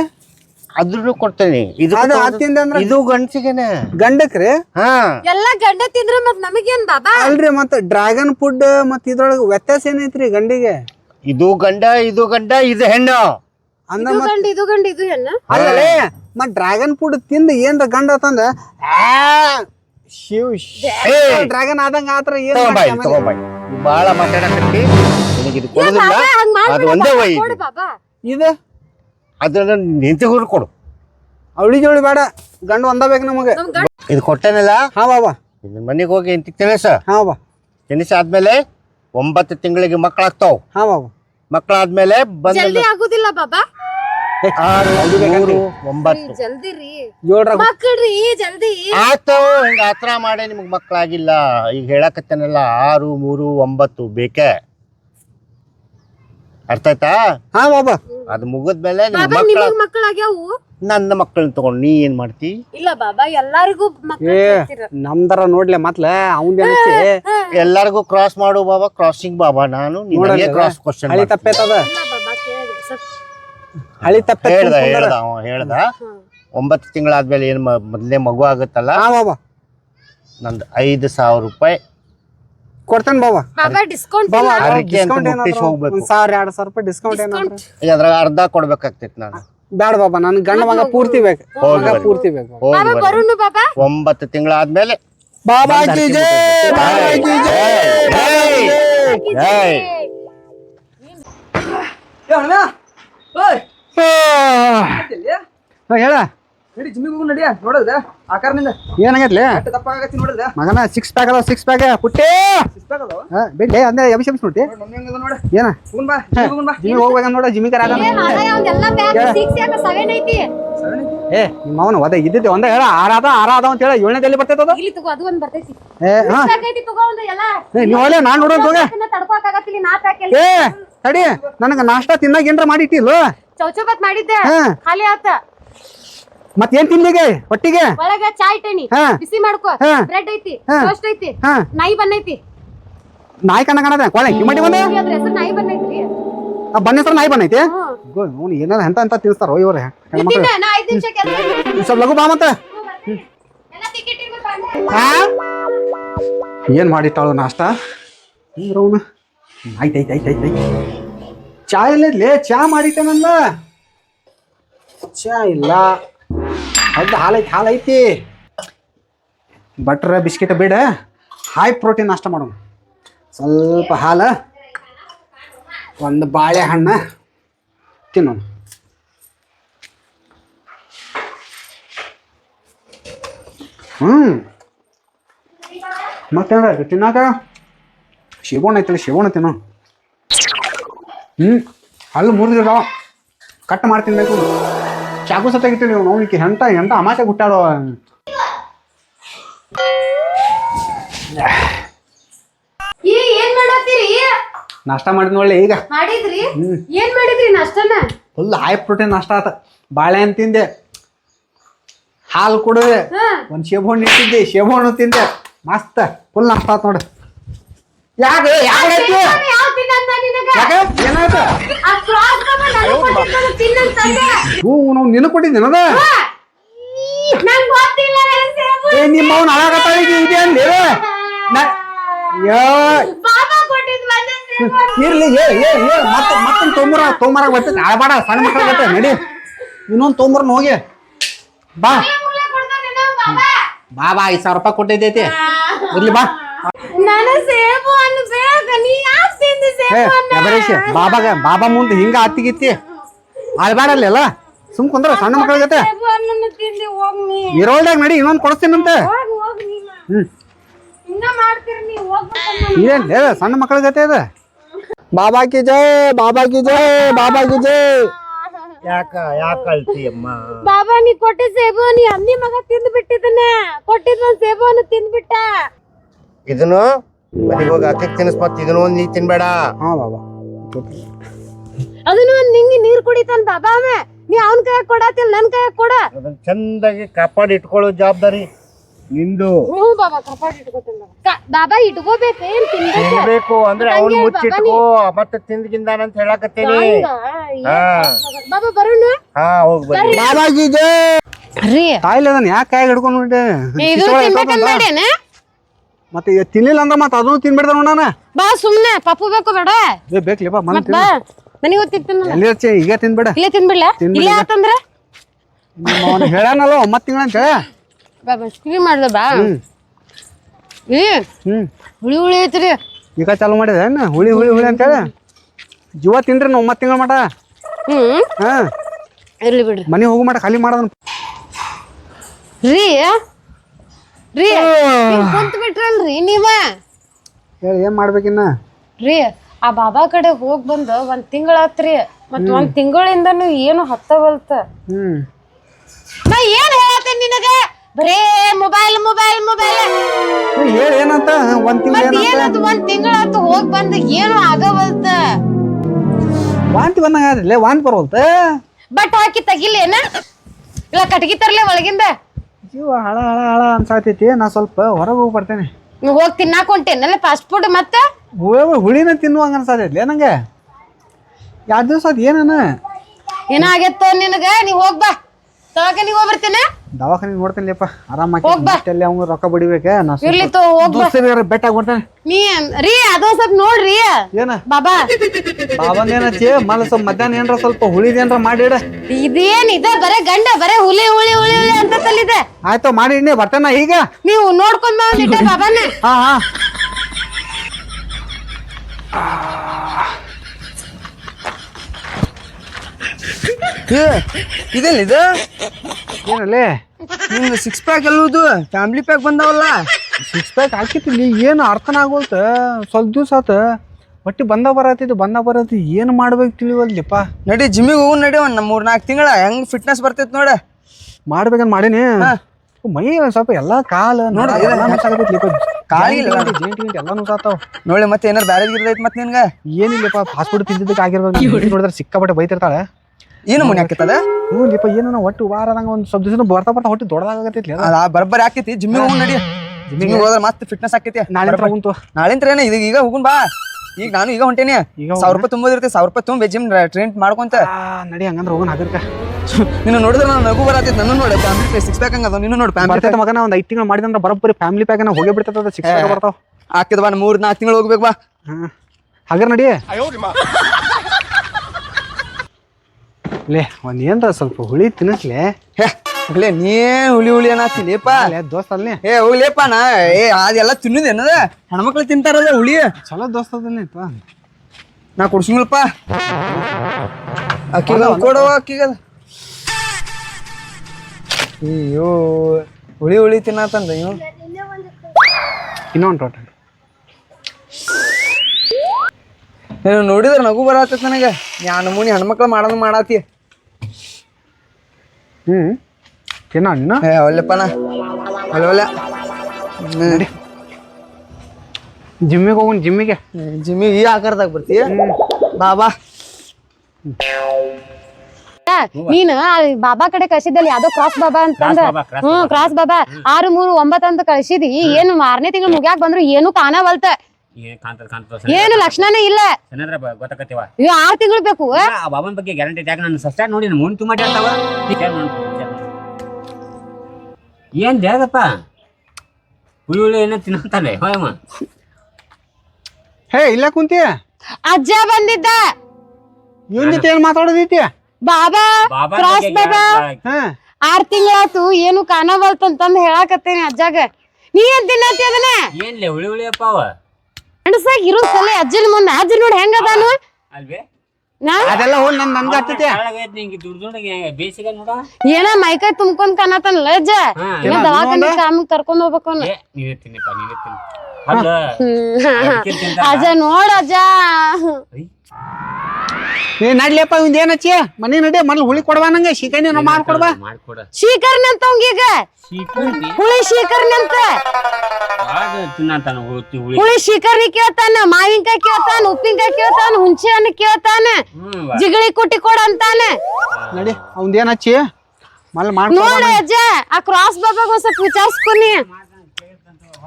ಅದ್ರೂ ಕೊಡ್ತೇನೆ. ಇದು ಅದು ಅಂದ್ರೆ ಇದು ಗಂಡಸಿಗೆನೆ. ಗಂಡಕ್ರಿ? ಹಾ. ಎಲ್ಲ ಗಂಡ ತಿಂದ್ರೆ ಮತ್ ನಮಗೇನ್ ಬಾಬಾ? ಅಲ್ರಿ ಮತ್ತೆ ಡ್ರ್ಯಾಗನ್ ಫುಡ್ ಮತ್ತೆ ಇದ್ರೊಳಗೆ ವ್ಯತ್ಯಾಸ ಏನೈತ್ರಿ ಗಂಡಿಗೆ? ಇದು ಗಂಡ ಇದು ಗಂಡ ಇದು ಹೆಣ್ಣು. ಅಂದ್ರೆ ಇದು ಗಂಡ ಇದು ಗಂಡ ಇದು ಹೆಣ್ಣ. ಅಲ್ಲೇ ಮತ್ ಡ್ರ್ಯಾಗನ್ ಫುಡ್ ತಿಂದು ಏನ್ರ ಗಂಡ ಆತಂದ ಆ, ಶಿವ್ ಡ್ರ್ಯಾಗನ್ ಆದಂಗ ಆತರ ಏನ್ ತಗೊಂಬಾಯಿ ಬಾಳ ಮಾತಾಡಕತ್ತಿ. ನಿನಗೆ ಇದು ಕೊಡುದಿಲ್ಲ. ಅದು ಒಂದೇ ವೈ ಇದು. ಅದನ್ನ ನಿಂತೆ ಕೊಡು. ಅವಳಿ ಜೋಳಿ ಬೇಡ. ಗಂಡು ಒಂದ ಬೇಕು ನಮಗೆ. ಇದು ಕೊಟ್ಟೇನಲ್ಲ? ಹಾ ಬಾಬಾ ಇದನ್ನ ಮನೆಗೆ ಹೋಗಿ ಇಂತ ಸರ್ ಹಾ ಬಾ. ತಿನ್ನಿಸಿ ಆದ್ಮೇಲೆ ಒಂಬತ್ತು ತಿಂಗಳಿಗೆ ಮಕ್ಕಳಾಗ್ತಾವ ಹಾ ಬಾಬಾ ಮಕ್ಕಳಾದ್ಮೇಲೆ ಬಂದ ಜಲ್ದಿ ಆಗುದಿಲ್ಲ ಬಾಬಾ. ಆರು ಮೂರು ಒಂಬತ್ತು. ಜಲ್ದಿ ರೀ. ಜೋಳ್ರ ಮಕ್ಕಳ್ರಿ ಜಲ್ದಿ. ಆತು ಹಿಂಗ ಆತರ ಮಾಡಿ ನಿಮ್ಗೆ ಮಕ್ಕಳಾಗಿಲ್ಲ ಈಗ ಹೇಳಕತ್ತೇನಲ್ಲ ಆರು ಮೂರು ಒಂಬತ್ತು ಬೇಕೆ? ಅರ್ಥ ಆಯ್ತಾ? ಹಾ ಬಾಬಾ. ಅದು ಮುಗಿದ್ಮೇಲೆ ನಿಮ್ಮ ಬಾಬಾ ಮಕ್ಕಳ ನಿಮಗ್ ಮಕ್ಕಳಾಗ್ಯಾವು ನನ್ನ ಮಕ್ಕಳನ್ನ ತಗೊಂಡು ನೀ ಏನ್ ಮಾಡ್ತಿ? ಇಲ್ಲ ಬಾಬಾ ಎಲ್ಲಾರಿಗೂ ಮಕ್ಕಳು ಏ. ನಮ್ದರ ನೋಡ್ಲೆ ಮತ್ಲ ಅವಂದ ಏನೈತಿ ಎಲ್ಲಾರ್ಗೂ ಕ್ರಾಸ್ ಮಾಡು ಬಾಬಾ. ಕ್ರಾಸಿಂಗ್ ಬಾಬಾ ನಾನು. ನೋಡಲ್ಲ ಕ್ರಾಸ್ ಕ್ವಶನ್ ತಪ್ಪೈತದ ಇಲ್ಲ ಬಾಬಾ ಕೇಳಿದೆ ಸ್ವಲ್ಪ ಹಳಿ ತಪ್ಪ ಹೇಳ್ದ ಹೇಳ್ದ ಅವ ಹೇಳ್ದ. ಒಂಬತ್ತು ತಿಂಗಳಾದ್ಮೇಲೆ ಏನು ಮ- ಮೊದ್ಲೇ ಮಗು ಆಗುತ್ತಲ್ಲ? ಹಾ ಬಾಬಾ ನಂದು ಐದು ಸಾವಿರ ರೂಪಾಯಿ. ಕೊಡ್ತೇನೆ ಬಾಬಾ ಬಾಬಾ ಡಿಸ್ಕೌಂಟ್ ಬಾಬಾ ಅದಕ್ಕೆ ಅಂತ ಡಿಸ್ಕೌಂಟ್ ಮುಟ್ಟಿಸಿ ಏನಾದ್ರು ಹೋಗ್ಬೇಕು. ಒಂದ್ ಸಾವಿರ ಎರಡ್ ಸಾವಿರ ರೂಪಾಯಿ ಡಿಸ್ಕೌಂಟ್ ಏನಾದ್ರು? ಈಗ ಅದ್ರಾಗ ಅರ್ಧ ಕೊಡ್ಬೇಕಾಗ್ತೈತಿ ನಾನು. ಬ್ಯಾಡ ಬಾಬಾ ನನ್ ಗಂಡ ಮಗ ಪೂರ್ತಿ ಬೇಕು. ಹೋಗಿ. ಮಗ ಬರ್ರಿ. ಪೂರ್ತಿ ಬೇಕು ಬಾಬಾ. ಹೋಗಿ ಬಾಬಾ ಬರ್ರಿ. ಬರುನು ಬಾಬಾ? ಒಂಬತ್ತು ತಿಂಗಳಾದ್ಮೇಲೆ. ಬಾಬಾ ಕಿ ಜೈ ಬಾಬಾ ಕಿ ಜೈ ಏಯ್! ಹಾ, ಹೇಳ. ನಡಿ ಜಿಮ್ಮಿಗೆ ಹೋಗಿ ನಡಿಯ ನೋಡೋದ ಆಕಾರನಿಂದ ಏನಾಗೈತ್ಲೆ? ಅಷ್ಟ ದಪ್ಪ ಆಗತ್ತಿ ನೋಡದ. ಮಗನ ಸಿಕ್ಸ್ ಪ್ಯಾಕ್ ಅದಾವ ಸಿಕ್ಸ್ ಪ್ಯಾಕ್ ಪುಟ್ಟಿ. ಸಿಸ್ತಾಗದ ಹಾ, ಬಿಡ್ಲೆ ಅಂದೆ ಎಬ್ಸಿ ಎಬ್ಸಿ ನೋಡ್ತಿ? ನೋಡ ಏನ? ಹೋಗುನ್ ಬಾ ಜಿಮ್ಮಿಗೆ ಹೋಗುನ್ ಬಾ. ನೋಡ ಕರ ಬ್ಯಾಗ್ ಸಿಕ್ಸ್ ಯಾಕ 7 ಐತಿ? ಏ ನಿಮ್ಮ ಅವನು ಅದ ಇದ್ದಿದ್ದೆ ಒಂದ ಹೇಳ. ಆರಾದ ಆರಾದ ಅಂತ ಹೇಳ ಏಳನೇದಲ್ಲಿ ಬರ್ತೈತೆ ಅದು? ಇಲ್ಲಿ ತಗೋ ಅದು ಒಂದ್ ಬರ್ತೈತಿ. ಏ ಹಾ. ಐತಿ ತಗೋ ಒಂದು ಎಲ್ಲ. ಏ, ನೀವ್ ಒಳ್ಳೆ ನಾನ್ ನೋಡೋಣ ತೋಗ. ತಡ್ಕೋಕಾಗತ್ತಿಲ್ಲ ನಾ ಪ್ಯಾಕ್ ಏ ತಡಿ ನನಗ ನಾಷ್ಟಾ ತಿನ್ನಾಗ ಏನ್ರ ಮಾಡಿಟ್ಟಿಲ್ಲ ಚೌಚೌಬತ್ ಮಾಡಿದ್ದೆ. ಹಾ. ಖಾಲಿ ಆತ. ಮತ್ತೇನ್ ತಿನ್ಲಿಗೆ ಒಟ್ಟಿಗೆ? ಒಳಗ ಚಾಯ್ ಇಟ್ಟೇನಿ. ಹಾ. ಬಿಸಿ ಮಾಡ್ಕೋ. ಹಾ. ಬ್ರೆಡ್ ಐತಿ ಹಾ. ಟೋಸ್ಟ್ ಐತಿ ಹಾ. ನಾಯಿ ಬನ್ನೈತಿ ನಾಯಿ ಕಣ್ಣ ಕಾಣದ? ಕೊಳೆ ಕಿಮ್ಮಟಿ ಬಂದ? ಅದ್ರ ಹೆಸರು ನಾಯಿ ಬನ್ನೈತಿ ಬನ್ನ ಹೆಸರು ನಾಯಿ ಬಂದೈತಿ ಹ್ಮ್. ಏನಾರ ಎಂತ ಎಂತ ತಿನ್ಸ್ತಾರೋ ಇವ್ರೆ ಹೆಣ್ಮಕ್ಳು. ತಿನ್ನ, ನಾ ಐದ್ ನಿಮಿಷ. ಸ್ವಲ್ಪ ಲಘು ಬಾ ಮತ್ತೆ. ಎಲ್ಲ ticket ಇರ್ಬೇಕು ಆ? ಏನ್ ಮಾಡಿಟ್ಟಾಳು ನಾಷ್ಟ? ಅವನು. ಆಯ್ತು ಆಯ್ತು ಆಯ್ತು ಆಯ್ತು ಆಯ್ತು ಚಾ ಇಲ್ಲೇ ಚಾ ಮಾಡಿಟ್ಟನಲ್ಲ ಚಾ ಇಲ್ಲ. ಅದು ಹಾಲೈತಿ ಹಾಲೈತಿ. ಬಟ್ರ, ಬಿಸ್ಕೆಟ್, ಬೇಡ. ಹೈ ಪ್ರೋಟೀನ್ ನಾಷ್ಟ ಮಾಡೋಣ. ಸ್ವಲ್ಪ ಹಾಲು, ಒಂದು ಬಾಳೆಹಣ್ಣು ತಿನ್ನೋಣ. ಹ್ಞೂ ಮತ್ತೇನ ತಿನ್ನಾಕ? ಶಿವಣ್ಣ ಐತಲ್ಲ ಶಿವಣ್ಣ ತಿನ್ನೋ ಹ್ಞೂ ಅಲ್ಲಿ ಮುರಿದಿದಾವ ಕಟ್ ಮಾಡಿ ತಿನ್ಬೇಕು ಚಾಕು ಸತ್ತಾಗಿಟ್ಟಿಲ್ಲ ನೀವು ನೋಡ್ಲಿಕ್ಕೆ ಎಂಟ ಹೆಂಟ ಅಮಾಸೆ ಗುಟ್ಟಾಡೋ ನಾಷ್ಟ ಮಾಡಿದ್ ನೋಡ್ಲಿ ಈಗ. ಮಾಡಿದ್ರಿ? ಏನ್ ಮಾಡಿದ್ರಿ ನಾಷ್ಟನ? ಫುಲ್ ಹೈ ಪ್ರೋಟೀನ್ ನಾಷ್ಟ ಆತ. ಬಾಳೆಹಣ್ಣು ತಿಂದೆ. ಹಾಲು ಕುಡಿದೆ. ಒಂದ್ ಒಂದು ಹಣ್ಣು ಇಟ್ಟಿದ್ದೆ. ಶೇಬಣ್ಣು ತಿಂದೆ. ಮಸ್ತ್. ಫುಲ್ ನಾಷ್ಟ ಆತ ನೋಡು. ಯಾಕೆ? ಯಾಕೆ ಏನಾಯ್ತು. ಹ್ಞೂ ನಾವು ನಿನ್ನ ಕೊಟ್ಟಿದ್ದೀನದ ಏ ನಿಮ್ಮ ಅವ್ನ ಇದೆ ಅಂದೆ. ಇರ್ಲಿ ಏ ಏ ಏ ಮತ್ತೆ ಮತ್ತೊಂದು ತೊಂಬರ ತೊಂಬರ ಬರ್ತೈತೆ. ಆಳ್ಬೇಡ ಸಣ್ಣ ಮಕ್ಕಳ ನಡಿ. ಇನ್ನೊಂದು ತೊಂಬರ್ನ ಹೋಗಿ. ಬಾ. ಬಾ ಬಾ ಐದು ಸಾವಿರ ರೂಪಾಯಿ ಕೊಟ್ಟಿದ್ದೈತಿ. ಇರ್ಲಿ ಬಾ. ನನ್ನ ಸೇಬು ಅನ್ನು ಬೇಗ ನೀ ಯಾಕೆ ತಿಂದಿ ಏ ಸೇಬು ಅನ್ನ? ಎಬರೇಶ್ ಬಾಬಾಗ ಬಾಬಾ ಮುಂದೆ ಹಿಂಗ ಅತ್ತಿಗಿತ್ತಿ ಆಳ್ಬೇಡಲ್ಲ ಸುಮ್ ಕುಂದ್ರ ಸಣ್ಣ ಮಕ್ಕಳ ಜೊತೆ. ಸೇಬು ಹಣ್ಣನ್ನು ತಿಂದಿ ಹೋಗ್ ನೀ. ಇರೋಳ್ದಾಗ ನಡಿ ಇನ್ನೊಂದು ಕೊಡಿಸ್ತೀನಂತೆ ಹೋಗ್ ಹೋಗ್ ನೀ ಹ್ಮ್. ಹಿಂಗ ಮಾಡ್ತೀರಿ ನೀ ಹೋಗ್ಬೇಕು ಇದೇನ್ ಸಣ್ಣ ಮಕ್ಕಳ ಜೊತೆ ಇದೆ. ಬಾಬಾ ಕಿ ಜೈ ಬಾಬಾ ಕಿ ಜೈ ಬಾಬಾ ಕಿ ಜೈ. ಯಾಕ ಯಾಕ ಅಮ್ಮ? ಬಾಬಾ ನೀ ಕೊಟ್ಟಿದ್ ಸೇಬು ನೀ ಅಂದಿ ಮಗ ತಿಂದ್ ಬಿಟ್ಟಿದ್ದನ ಕೊಟ್ಟಿದ್ ಒಂದ್ ಸೇಬುವನ್ನು ತಿಂದ್ಬಿಟ್ಟ. ಇದನ್ನು ಮನೆಗೆ ಹೋಗಿ ಅಕ್ಕಿ ತಿನ್ನಿಸ್ ಮತ್ ಇದನ್ನ ಒಂದ್ ನೀ ತಿನ್ಬೇಡ. ಹಾ ಬಾಬಾ. ಅದನ್ನ ಒಂದ್ ನಿಂಗೆ ನೀರ್ ಕುಡಿತಾನ ಬಾಬಾ ಅವ. ನೀ ಅವನ್ ಕೈ ಕೊಡತಿಲ್ಲ ನನ್ ಕೈಯಾಗ ಕೊಡ. ಅದನ್ನ ಚಂದಾಗಿ ಕಾಪಾಡಿ ಇಟ್ಕೊಳ್ಳೋ ಜವಾಬ್ದಾರಿ ನಿಂದು. ಹ್ಞೂ ಬಾಬಾ ಕಪಾಟ್ ಇಟ್ಕೋತಾನ ಬಾಬಾ. ಇಟ್ಕೋಬೇಕು ಏನ್ ತಿನ್ಬೇಕು? ತಿನ್ಬೇಕು ಅಂದ್ರೆ ಅವ್ನು ಹಂಗೆ ಮುಚ್ಚಿಟ್ಕೋ ಮತ್ತೆ ತಿಂದ್ಗಿಂದಾನ ಅಂತ ಹೇಳಕತ್ತೇನಿ. ಹಾ. ಬಾಬಾ? ಬರೋಣ. ಹಾ ಹೋಗ್ ಬರ್ರಿ. ರೀ ತಾಯಿಲ್ಲ ಅದನ್ನ ಯಾಕೆ ಕಾಯಿ ಹಿಡ್ಕೊಂಡು? ಇದು ಮತ್ತೆ ಈಗ ತಿನ್ಲಿಲ್ಲ ಅಂದ್ರೆ ಮತ್ತೆ ಅದನ್ನು ತಿನ್ಬಿಡ್ದ ನೋಡಣ ಬಾ ಸುಮ್ನೆ ಪಪ್ಪು ಬೇಕು ಬೇಡ. ಏ ಬೇಕು ಲಪ್ಪ ಮತ್ ಬಾ. ನನಗೆ ಗೊತ್ತಿತ್ತು ಎಲ್ಲಿ ಹಚ್ಚಿ? ಈಗ ತಿನ್ಬೇಡ. ಇಲ್ಲೇ ತಿನ್ಬಿಡ್ಲ? ಇಲ್ಲ ಇಲ್ಲೇ. ಆತಂದ್ರ? ಅವನು ಹೇಳಾನಲ್ಲ ಒಂಬತ್ತು ತಿಂಗಳ ಅಂತ ಬಾಬಾ ಸ್ಕ್ರೀನ್ ಮಾಡ್ದ ಬಾ. ಹ್ಮ್. ಈ ಹ್ಮ್. ಹುಳಿ ಹುಳಿ ಐತ್ರಿ. ಈಗ ಚಾಲು ಮಾಡಿದೆ ಏನು? ಹುಳಿ ಹುಳಿ ಹುಳಿ ಅಂತೇಳಿ ಜೀವ ತಿನ್ರಿ ನಾ ಒಂಬತ್ತು ತಿಂಗಳ ಮಟ ಹ್ಮ್. ಹಾ. ಇರ್ಲಿ ಬಿಡ್ರಿ. ಮನೆ ಹೋಗೋ ಮಟ ಖಾಲಿ ಮಾಡೋದನ್ನ ರೀ ರೀ ಕುಂತ್ ಬಿಟ್ರಲ್ರಿ ನೀವ. ಹೇಳಿ ಏನ್ ಮಾಡ್ಬೇಕಿನ್ನ ರೀ ಆ ಬಾಬಾ ಕಡೆ ಹೋಗ್ ಬಂದ ಒಂದ್ ತಿಂಗಳಾತ್ರಿ ಮತ್ ಒಂದ್ ತಿಂಗಳಿಂದನು ಏನು ಹತ್ತವಲ್ತ. ಹ್ಮ್. ನಾ ಏನ್ ಹೇಳತ್ತೇನ್ ನಿನಗ? ಬರೇ ಮೊಬೈಲ್ ಮೊಬೈಲ್ ಮೊಬೈಲ್ ಹೇಳಿ ಏನಂತ? ಒಂದ್ ತಿಂಗಳ ಮತ್ ಒಂದು ಏನಂತ ಒಂದ್ ತಿಂಗಳಾತು ಹೋಗ್ ಬಂದ ಏನು ಆಗವಲ್ತ. ವಾಂತಿ ಬಂದಂಗ ಆದ್ರಲ್ಲ ವಾಂತಿ ಬರವಲ್ತ? ಬಟ್ ಹಾಕಿ ತೆಗಿಲೇನ? ಇಲ್ಲ ಕಟ್ಗಿ ತರ್ಲೆ ಒಳಗಿಂದ? ಜೀವ ಹಳ ಹಳ ಹಳ ಅನ್ಸಾತೈತಿ. ನಾ ಸ್ವಲ್ಪ ಹೊರಗೆ ಹೋಗಿ ಬರ್ತೇನೆ. ನೀವ್ ಹೋಗಿ ತಿನ್ನಾಕ ಹೊಂಟೇನಲ್ಲ ಫಾಸ್ಟ್ ಫುಡ್ ಮತ್ತೆ? ಹುಳಿ ಹುಳಿನ ತಿನ್ನುವಂಗ ಅನ್ಸಾತೈತಿ ನಂಗೆ? ಎರಡು ದಿವಸ ಅದು ಏನನ? ಏನಾಗೈತೋ ನಿನಗ? ನೀ ಹೋಗ್ಬಾ ತಳಕ ನೀವ್ ಹೋಗ್ಬರ್ತೇನೆ ದವಾಖಾನೆ ನೋಡ್ತೇನೆಪ್ಪ ಆರಾಮಾಗಿ ಹೋಗ್ ಬಾ. ಅಷ್ಟೆಲ್ಲ ಅವ್ನು ರೊಕ್ಕ ಬಡಿಬೇಕ? ನಾ ಇರ್ಲಿ ತೋ ಹೋಗ್ ಬಾ ದೋಸ್ತರಿಗಾರ ಬೆಟ್ಟ ಕೊಡ್ತಾನೆ ನೀ ರೀ ಅದೋ ಸ್ವಲ್ಪ ನೋಡ್ರಿ. ಏನ? ಬಾಬಾ. ಬಾಬಂದ ಏನಚ್ಚಿ ಮಲ ಸ್ವಲ್ಪ ಮಧ್ಯಾಹ್ನ ಏನ್ರ ಸ್ವಲ್ಪ ಹುಳಿದೇನ್ರ ಮಾಡಿಡ ಇದೇನ್ ಇದ? ಬರೇ ಗಂಡ ಬರೇ ಹುಲಿ ಹುಳಿ ಹುಳಿ ಹುಳಿ ಅಂತ ತಲ್ಲಿದೆ. ಆಯ್ತು ಮಾಡಿ ಇನ್ನೇ ಬರ್ತೇನ ಈಗ. ನೀವು ನೋಡ್ಕೊಂಡ್ ಬಂದಿಟ್ಟ ಬಾಬಾನ. ಹಾ ಹಾ. ಇದೆಲ್ಲ ಇದು? ಏನಲ್ಲಿ? ನಿಮ್ದು ಸಿಕ್ಸ್ ಪ್ಯಾಕ್ ಎಲ್ಲದು ಫ್ಯಾಮಿಲಿ ಪ್ಯಾಕ್ ಬಂದಾವಲ್ಲ? ಸಿಕ್ಸ್ ಪ್ಯಾಕ್ ಹಾಕಿತ್ತಿಲ್ಲಿ ಏನು ಅರ್ಥನ ಆಗೋಲ್ತ? ಸ್ವಲ್ಪ ದಿವಸ ಆತ. ಒಟ್ಟಿ ಬಂದ ಬರತ್ತಿದ್ದು ಬಂದ ಬರತ್ತಿ ಏನು ಮಾಡ್ಬೇಕು ತಿಳಿವಲ್ದಿಪ್ಪ? ನಡಿ ಜಿಮ್ಮಿಗೆ ಹೋಗು ನಡಿ ಒಂದು ಮೂರು ನಾಲ್ಕು ತಿಂಗಳ. ಹೆಂಗೆ ಫಿಟ್ನೆಸ್ ಬರ್ತೈತೆ ನೋಡ. ಮಾಡ್ಬೇಕಂತ ಮಾಡೀನಿ? ಮೈ ಸ್ವಲ್ಪ ಎಲ್ಲಾ ಕಾಲ ನೋಡ ಕಾಲಿಲ್ಲ. ಜೇಂಟ್ ಗಿಂಟ್ ನೋಡಿ ಮತ್ತೆ ಏನಾರು ಬ್ಯಾರೇಜ್ ಇರ್ತೈತೆ ಮತ್ತೆ ನಿನ್ಗೆ? ಏನಿಲ್ಲಪ್ಪ ಫಾಸ್ಟ್ ಫುಡ್ ತಿಂದಿದ್ದಕ್ಕೆ ಆಗಿರ್ಬೇಕು ನೋಡಿದ್ರೆ ಸಿಕ್ಕಾಪಟ್ಟೆ ಬೈತಿರ್ತಾಳೆ. ಏನು ಮುನಿ ಹಾಕಿತ್ತದ ಹ್ಞೂ ಲಿಪ್ಪ ಏನೋ ಒಟ್ಟು ವಾರದಂಗ ಒಂದು ಸ್ವಲ್ಪ ದಿವಸ ಬರ್ತಾ ಬರ್ತಾ ಹೊಟ್ಟೆ ದೊಡ್ಡದಾಗತ್ತೈತಿ ಅದ. ಬರಬ್ಬರಿ ಆಕೈತಿ ಜಿಮ್ಮಿಗೆ ಹೋಗು ನಡಿ. ಜಿಮ್ಮಿಗೆ ಹೋದ್ರೆ ಮತ್ತೆ ಫಿಟ್ನೆಸ್ ಆಕೈತಿ ನಾಳೆ ಹೋಗುಂತು ನಾಳಿಂತ್ರ ಏನ ಈಗ ಈಗ ಹೋಗುನ್ ಬಾ. ಈಗ ನಾನು ಈಗ ಹೊಂಟೇನಿ. ಈಗ ಸಾವಿರ ರೂಪಾಯಿ ತುಂಬೋದಿರ್ತಿ ಸಾವಿರ ರೂಪಾಯಿ ತುಂಬಿ ಜಿಮ್ ಟ್ರೈನ್ ಮಾಡ್ಕೊಂತ. ನಡಿ ಹಂಗಂದ್ರೆ ಹೋಗೋಣ ಹಾಕರ್ಕ ನೀನು ನೋಡಿದ್ರೆ ನಾನು ನಗು ಬರತ್ತೆ ನನ್ನ ನೋಡಿ. ಫ್ಯಾಮಿಲಿ ಸಿಕ್ಸ್ ಪ್ಯಾಕ್ ಹಂಗದ ನೀನು ನೋಡಿ ಫ್ಯಾಮಿಲಿ ಬರ್ತೈತೆ ಮಗನ ಒಂದು ಐದು ತಿಂಗಳು ಮಾಡಿದಂದ್ರೆ ಬರೋಬ್ಬರಿ ಫ್ಯಾಮಿಲಿ ಪ್ಯಾಕ್ ನಾವು ಹೋಗೇ ಬಿಡ್ತದ ಸಿಕ್ಸ್ ಪ್ಯಾಕ್ ಬರ್ತಾವ. ಹಾಕಿದ್ವಾ ಬಾ ಮೂರು ನಾಲ್ಕು ತಿಂಗಳು ಹೋಗ್ಬೇಕು ಬಾ. ಹಾಂ. ಹಗರ್ ನಡಿ. ಲೇ ಒಂದ್ ಏನ್ರ ಸ್ವಲ್ಪ ಹುಳಿ ತಿನ್ನಸ್ಲೆ ಹೇ ನೀ ಹುಳಿ ಹುಳಿ ಅನ್ನತ್ತಿಲೇಪ ಅಲ್ಲೇ ದೋಸ್ತ ಅಲ್ಲಿ. ಏ ಹುಳಿಯಪ್ಪ ನಾ ಏ ಅದೆಲ್ಲ ತಿನ್ನುದೇನದ ಹೆಣ್ಮಕ್ಳು ತಿಂತಾರಲ್ಲ ಹುಳಿ. ಚಲೋ ದೋಸ್ತ ಅದಲ್ಲೇ ನಾ ಕೊಡ್ಸಿಂಗಲ್ಪ ಅಕ್ಕಿಗ ಕೊಡುವ ಅಕ್ಕಿಗದ ಅಯ್ಯೋ ಹುಳಿ ಹುಳಿ ತಿನ್ನತ್ತಂದ ಇವ್ ಇನ್ನೊಂದು ಟೋಟಲ್ ನೀನು ನೋಡಿದ್ರೆ ನಗು ಬರತ್ತ ನನಗೆ. ಯಾ ನಮೂನಿ ಹೆಣ್ಮಕ್ಳು ಮಾಡೋದು ಮಾಡಾತಿ. ಹ್ಞೂ ತಿನ್ನ ಅಣ್ಣ ಏ ಒಲ್ಲೆಪ್ಪ ಒಳ್ಳೆ ಒಲ್ಲೆ ನಡಿ. ಜಿಮ್ಮಿಗೆ ಹೋಗೋಣ ಜಿಮ್ಮಿಗೆ. ಜಿಮ್ಮಿಗೆ ಈ ಆಕಾರದಾಗ ಬರ್ತೀಯ? ಬಾಬಾ. ನೀನು ಬಾಬಾ ಕಡೆ ಕಳ್ಸಿದ್ದಲ್ಲಿ ಯಾವ್ದೋ ಕ್ರಾಸ್ ಬಾಬಾ ಅಂತಂದ ಹ್ಮ್ ಕ್ರಾಸ್ ಬಾಬಾ. ಆರು ಮೂರು ಒಂಬತ್ತು ಅಂತ ಕಳ್ಸಿದಿ ಏನು ಮಾರನೇ ತಿಂಗಳು ಮುಗ್ಯಾಕ್ ಬಂದ್ರು ಏನು ಕಾಣವಲ್ತ. ಏನ್ ಕಾಣ್ತದ ಕಾಣ್ತದ ಏನು ಲಕ್ಷಣನೇ ಇಲ್ಲ. ಏನಂದ್ರ ಗೊತ್ತಾಕತ್ತೀವ? ಇವ್ ಆರ್ ತಿಂಗಳು ಬೇಕು ಆ ಬಾಬನ್ ಬಗ್ಗೆ ಗ್ಯಾರಂಟಿ ಯಾಕೆ ನಾನು ಸಸ್ಟ ನೋಡಿ ನಾನು ತುಂಬಾ ತುಂಬ ಅಂತಾವ ಏನ್ ದೇದಪ್ಪ ಹುಳಿ ಹುಳಿ ಏನೋ ತಿನ್ನಂತಾನೆ? ಹೋಯಮ್ಮ ಹೇ ಇಲ್ಲ ಕುಂತೀಯ ಅಜ್ಜ ಬಂದಿದ್ದ. ಇವನ್ ಜೊತೆ ಏನ್ ಮಾತಾಡೋದೈತಿ? ಬಾಬಾ ಬಾಬಾ ಕ್ರಾಸ್ ಬಾಬಾ. ಹಾಂ. ಆರ್ ತಿಂಗಳಾತು ಏನು ಕಾಣವಲ್ತ ಅಂತಂದ್ ಹೇಳಾಕತ್ತೇನಿ ಅಜ್ಜಾಗ. ನೀ ಏನ್ ತಿನ್ನತಿ ಅದನ್ನ? ಏನ್ಲೆ ಹುಳಿ ಹುಳಿ ಅಪ್ಪ ಅವ? ಗಂಡಸಾಗ ಇರೋ ಸಲ ಅಜ್ಜನ ಮುಂದೆ ಅಜ್ಜ ನೋಡಿ ಹೆಂಗ ಅದಾನು? ಅಲ್ವೇ? ನಾ? ಅದೆಲ್ಲ ಹೋಗಿ ನನ್ ನನ್ಗೆ ಹತ್ತೈತಿ ನಿಂಗೆ ದುಡ್ಡು ದುಡ್ಡು ಬೇಸಿಗೆ ನೋಡ. ಏನ ಮೈಕೈ ತುಂಬ್ಕೊಂಡ್ ಲಜ್ಜ ದವಾಖಾನೆ ಕಾಮಿಗ್ ಕರ್ಕೊಂಡ್ ಹೋಗ್ಬೇಕು ಅವ್ನ. ಏ ನೀವೇ ತಿನ್ನಪ್ಪ ನೀವೇ ತಿನ್ನಿ. ತಿಂತಾರ? ಅಜ್ಜ ನೋಡ ಅಜ್ಜ. ಐ, ಏ ನಡ್ಲಿಯಪ್ಪ ಇವ್ ಏನ್ ಹಚ್ಚಿ? ಮನೆ ನಡಿ ಮೊದ್ಲು ಹುಳಿ ಕೊಡ್ಬಾ ನಂಗೆ? ಶೀಕರ್ಣಿ ನಾವು ಮಾಡ್ಕೊಡ್ಬಾ ಮಾಡ್ಕೊಡ. ಶೀಕರ್ನಿ ಅಂತ ಅವಂಗೀಗ ಹುಳಿ ಶೀಕರ್ಣಿ ಅಂತ ತಿನ್ನತಾನ ಹೋಗ್ತಿ ಹುಳಿ? ಹುಳಿ ಶೀಕರ್ನಿ ಕೇಳ್ತಾನ ಮಾವಿನಕಾಯಿ ಕೇಳ್ತಾನ ಉಪ್ಪಿನಕಾಯಿ ಕೇಳ್ತಾನ ಹುಂಚಿ ಹಣ್ಣು ಕೇಳ್ತಾನ ಜಿಗಳಿ ಕುಟ್ಟಿ ಕೊಡ ಅಂತಾನೆ. ನಡಿ ಅವಂದೇನಚ್ಚಿ ಏನ್ ಹಚ್ಚಿ? ಮೊದ್ಲು ನೋಡ ಅಜ್ಜ ಆ ಕ್ರಾಸ್ ಬಾಬಾಗ ಒಂದ್ ಸ್ವಲ್ಪ ವಿಚಾರಿಸ್ಕೊನಿ.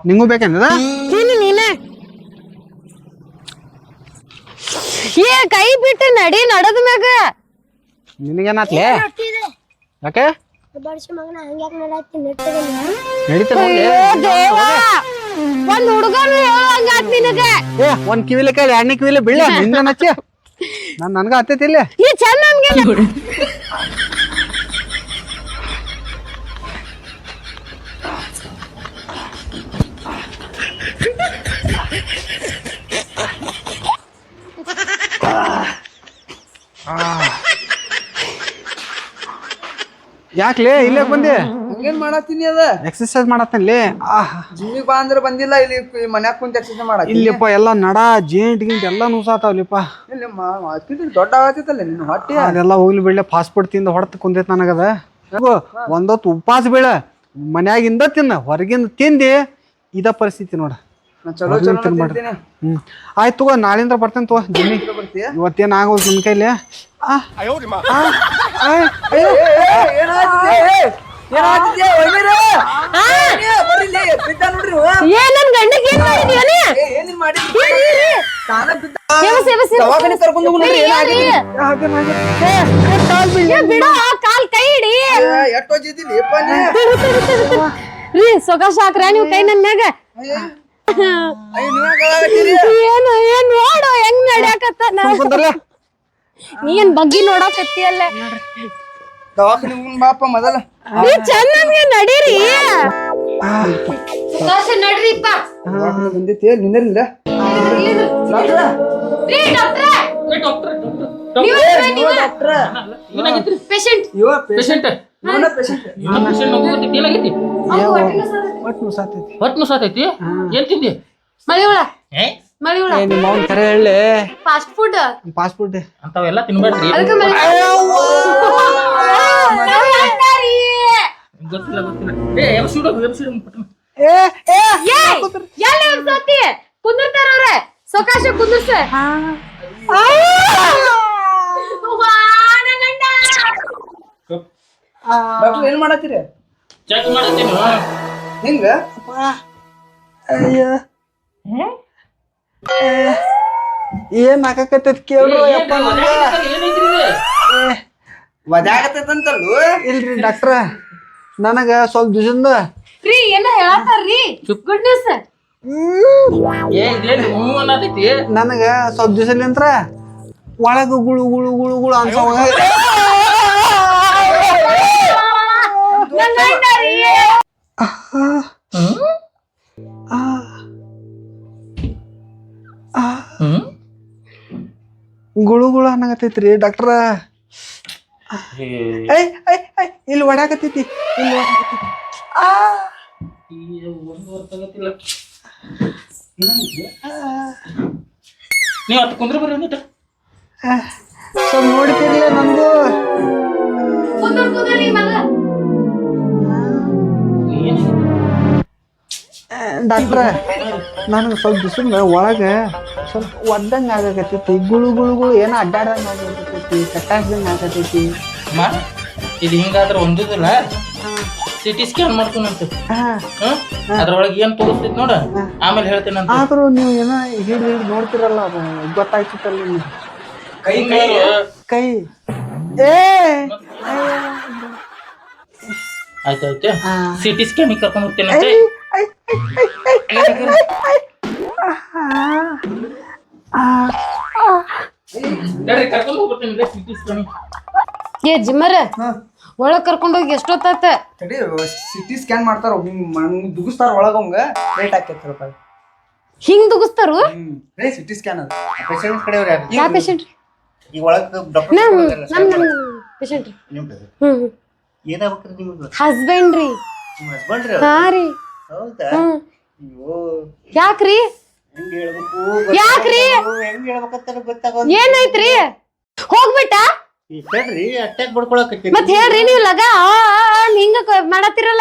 ನಿಂಗೂ ಬೇಕೇನದ? ತಿನ್ನು ನೀನೆ ಏ ಕೈ ಬಿಟ್ಟು ನಡಿ ನಡದ ಮ್ಯಾಗ. ನಿನಗೇನಾತ್ಲೆ? ಯಾಕೆ? ಒಂದ್ ಹುಡುಗನು ನಿನಗ. ಏ ಒಂದ್ ಕಿವಿಲೆ ಕೇಳಿ ಎರಡನೇ ಕಿವಿಲೆ ಬೀಳ ನಿಂದ ಹಚ್ಚಿ ನಾನ್ ನನ್ಗ ಹತ್ತೈತಿ ಇಲ್ಲೇ. ಈ ಚಂದ ನನ್ಗೆ ಯಾಕ್ಲೆ ಇಲ್ಲೇ ಬಂದೆ? ಹಂಗೇನ್ ಮಾಡತ್ತೀನಿ ಅದ? ಎಕ್ಸರ್ಸೈಸ್ ಮಾಡತ್ತಲ್ಲಿ ಆಹ್ ಜಿಮ್ಮಿಗೆ ಬಾ ಅಂದ್ರೆ ಬಂದಿಲ್ಲ ಇಲ್ಲಿ ಮನ್ಯಾಗ ಕುಂತ ಎಕ್ಸರ್ಸೈಸ್ ಮಾಡ ಇಲ್ಲಿಪ್ಪ ಎಲ್ಲ ನಡ ಜೇಂಟ್ ಗಿಂಟ್ ಎಲ್ಲ ನುಸಾತಾವ್ಲಿಪ್ಪ. ಇಲ್ಲಿ ದೊಡ್ಡ ಆಗತ್ತಲ್ಲ ನಿನ್ನ ಹೊಟ್ಟೆ? ಅದೆಲ್ಲ ಹೋಗ್ಲಿ ಬೆಳ್ಳೆ ಫಾಸ್ಟ್ ಫುಡ್ ತಿಂದ ಹೊಡ್ತ ಕುಂದೈತ್ ನನಗದ. ಒಂದೊತ್ತು ಉಪವಾಸ ಬೀಳ. ಮನ್ಯಾಗಿಂದ ತಿನ್ನ ಹೊರಗಿಂದ ತಿಂದಿ ಇದ ಪರಿಸ್ಥಿತಿ ನೋಡ. ಚಲೋ ಚಲೋ ತಿನ್ಬಾರ್ದು. ತಿಂತೀನಿ ಹ್ಮ್. ಆಯ್ತು ತಗೋ ನಾಳಿಂದ ಬರ್ತೇನೆ ತಗೋ ಜಿಮ್ಮಿ. ಬರ್ತೀಯ? ಇವತ್ತೇನ್ ಆಗೋ ನಿನ್ ಕೈಲಿ ಆ, ಆ, ಆ, ಏ, ನನ್ ಗಂಡಗ್ ಏನ್ ಮಾಡಿದ್ಯಾನೆ ಬಿಡು. ಆ ಕಾಲ್ ಕೈ ಹಿಡಿ. ರೀ ಹಾಕ್ರ ನೀವು ಕೈ ನನ್ ಮ್ಯಾಗ? ಏನು ಏನ್? ನೋಡು ಹೆಂಗ್ ನಡ್ಯಾಕತ್ತ ನೀನ್? ಬಗ್ಗಿ ನೋಡಕತ್ತಿಯಲ್ಲ ದವಾಖಾನೆ ಬಾಪ ಮೊದಲ. ನೀ ಚೆನ್ನಾಗಿ ನಡೀರಿ. ನಡ್ರಿಪ್ಪ ದವಾಖಾನೆ ಬಂದೈತಿ ನಿಂದಿರ್ಲಿಲ್ಲ? ರೀ ಡಾಕ್ಟ್ರೇ. ಪೇಷಂಟ್ ಒಟ್ಟು ನುಸಾತೈತಿ ಹೊಟ್ಟೆ ಏನ್ ತಿಂದಿ? ಮಳಿ ಮಳಿ ಹುಳ ಏ ನಿಮ್ಮ ಅವ್ನ ಕರೆ ಹೇಳಿ ಫಾಸ್ಟ್ ಫುಡ್ ಫಾಸ್ಟ್ ಫುಡ್ ಅಂತಾವೆಲ್ಲ ತಿನ್ಬೇಡ್ರಿ. ಅದಕ್ಕೆ ಮಳಿ ಗೊತ್ತಿಲ್ಲ ಗೊತ್ತಿಲ್ಲ. ಏ ಎಬ್ಸಿಡು ಎಬ್ಸಿಡು ಪಟ್ನ. ಎಲ್ಲಿ ಎಬ್ಸತಿ ಕುಂದಿರ್ತಾರ ಅವ್ರ. ಸೊಕಾಶ ಕುಂದಿರ್ಸ. ಡಾಕ್ಟರ್ ಏನ್ ಮಾಡತ್ತೀರಿ? ಚೆಕ್ ಮಾಡತ್ತೀನಿ. ಹಿಂಗ? ಅಯ್ಯೋ. ಏನ್ ಹಾಕಕತ್ತೈತಿ ಕೇಳು ಯಪ್ಪ ವದ್ಯಾಗತ್ತಂತಲ್ಲು ಇಲ್ರಿ ಡಾಕ್ಟ್ರ ನನಗ ಸ್ವಲ್ಪ ದಿವಸದಿಂದ ರೀ ಏನ ಹೇಳತ್ತಾರ್ರಿ ಗುಡ್ ನ್ಯೂಸ್ ಏ ಇದೇನ್ ಹ್ಞೂ ಅನ್ನತೈತಿ ನನಗ ಸ್ವಲ್ಪ ದಿವಸಲಿಂತ್ರ ಒಳಗ ಗುಳು ಗುಳು ಗುಳು ಗುಳು ಅನ್ಸವ ಗುಳು ಗುಳು ಅನ್ನಕತ್ತೈತ್ರಿ ಡಾಕ್ಟ್ರ. ಇಲ್ಲಿ ಒಡಾಕತ್ತೈತಿ ಇಲ್ಲಿ ನೀವ್ ಹತ್ತು ಕುಂದ್ರ ಬರ್ರಿ ಒಂದಿಟ್ಟು ಸ್ವಲ್ಪ ನೋಡ್ತಿರ್ಲಿ ಡಾಕ್ಟ್ರ ನನಗೆ ಸ್ವಲ್ಪ ಬಿಸಿಲು ಒಳಗೆ ಸ್ವಲ್ಪ ಒದ್ದಂಗೆ ಆಗಕತ್ತೈತಿ ಗುಳು ಗುಳು ಗುಳು ಏನೋ ಅಡ್ಡಾಡ್ದಂಗೆ ಆಗಕತ್ತೈತಿ ಕಟ್ಟಾಕ್ದಂಗೆ ಆಗತೈತಿ ಅಮ್ಮ ಇದು ಹಿಂಗಾದ್ರೆ ಒಂದಿಲ್ಲ ಸಿಟಿ ಸ್ಕ್ಯಾನ್ ಮಾಡ್ಕೊಂಡಂತ ಅದ್ರೊಳಗೆ ಏನು ತೋರಿಸ್ತೈತಿ ನೋಡ. ಆಮೇಲೆ ಹೇಳ್ತೇನೆ ಅಂತ ಆದರೂ ನೀವು ಏನೋ ಹಿಡಿದು ಹಿಡಿದು ನೋಡ್ತಿರಲ್ಲ ಅದು ಗೊತ್ತಾಗ್ತಿತ್ತಲ್ಲ ನಿಮ್ಗೆ. ಕೈ ಕೈ. ಕೈ. ಏ! ಆಯ್ತಾಯ್ತು. ಸಿಟಿ ಸ್ಕ್ಯಾನಿಗೆ ಕರ್ಕೊಂಡು ಹೋಗ್ತೇನಂತೆ. ಹೇಳ್ರಿ ಕರ್ಕೊಂಡು ಸ್ಕ್ಯಾನಿಗೆ ಏ ಜಿಮ್ಮರ ಒಳಗ್ ಕರ್ಕೊಂಡೋಗಿ ಎಷ್ಟೊತ್ತಾತ ತಡಿ ಸಿಟಿ ಸ್ಕ್ಯಾನ್ ಮಾಡ್ತಾರ ಹಿಂಗ್ ದುಗಿಸ್ತಾರ ಒಳಗ ಅವಂಗ ರೇಟ್ ಹಾಕೈತಿ ರೂಪಾಯಿ ಹಿಂಗ್ ದುಗಿಸ್ತಾರು? ಹ್ಮ್. ರೇ ಸಿಟಿ ಸ್ಕ್ಯಾನ್ ಅದು. ಪೇಷಂಟ್ ಕಡೆ ಯಾರು? ಯಾ ಪೇಷಂಟ್ ಈಗ ಒಳಗೆ ಡಾಕ್ಟರ್ ನಮ್ ನಮ್ ನಮ್ ಪೇಷಂಟ್ ಹ್ಮ್ ಏನಾಗ್ಬೇಕ್ರಿ ನಿಮ್ಗೆ ಹಸ್ಬೆಂಡ್ ರೀ. ನಿಮ್ಮ ಹಸ್ಬೆಂಡ್ ರೀ ಹಾ ರೀ. ಹೌದಾ? ಹ್ಮ್. ಅಯ್ಯೋ. ಯಾಕ್ರಿ? ಹೆಂಗ್ ಹೇಳ್ಬೇಕು? ಯಾಕ್ರಿ? ಹೆಂಗ್ ಹೇಳ್ಬೇಕಂತ ಗೊತ್ತಾಗೋದು ಏನಾಯ್ತ್ರಿ? ಹೋಗ್ಬಿಟ್ಟ? ಈ ಕಡ್ರಿ ಅಟ್ಯಾಕ್ ಬಡ್ಕೊಳಕತ್ತೀರಿ. ಮತ್ ಹೇಳ್ರಿ ನೀವ್ ಲಗ. ಆ, ಆ, ಆ, ಹಿಂಗ ಕ- ಮಾಡತ್ತಿರಲ್ಲ?